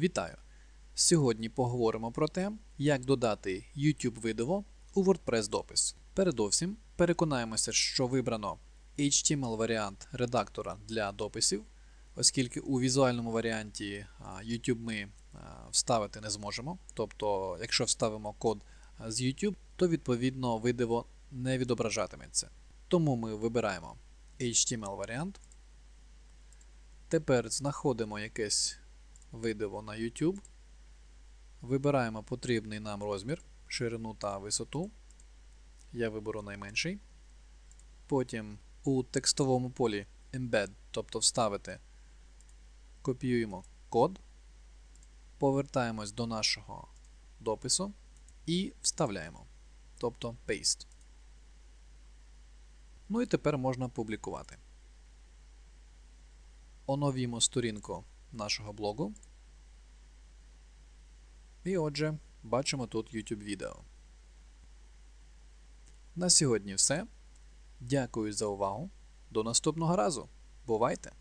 Вітаю! Сьогодні поговоримо про те, як додати YouTube видиво у WordPress допис. Передовсім переконаємося, що вибрано HTML варіант редактора для дописів, оскільки у візуальному варіанті YouTube ми вставити не зможемо. Тобто, якщо вставимо код з YouTube, то відповідно видиво не відображатиметься. Тому ми вибираємо HTML варіант. Тепер знаходимо якесь видиво на YouTube. Вибираємо потрібний нам розмір, ширину та висоту. Я виберу найменший. Потім у текстовому полі Embed, тобто вставити, копіюємо код, повертаємось до нашого допису і вставляємо, тобто Paste. Ну і тепер можна публікувати. Оновімо сторінку нашого блогу. І отже, бачимо тут YouTube відео. На сьогодні все. Дякую за увагу. До наступного разу. Бувайте!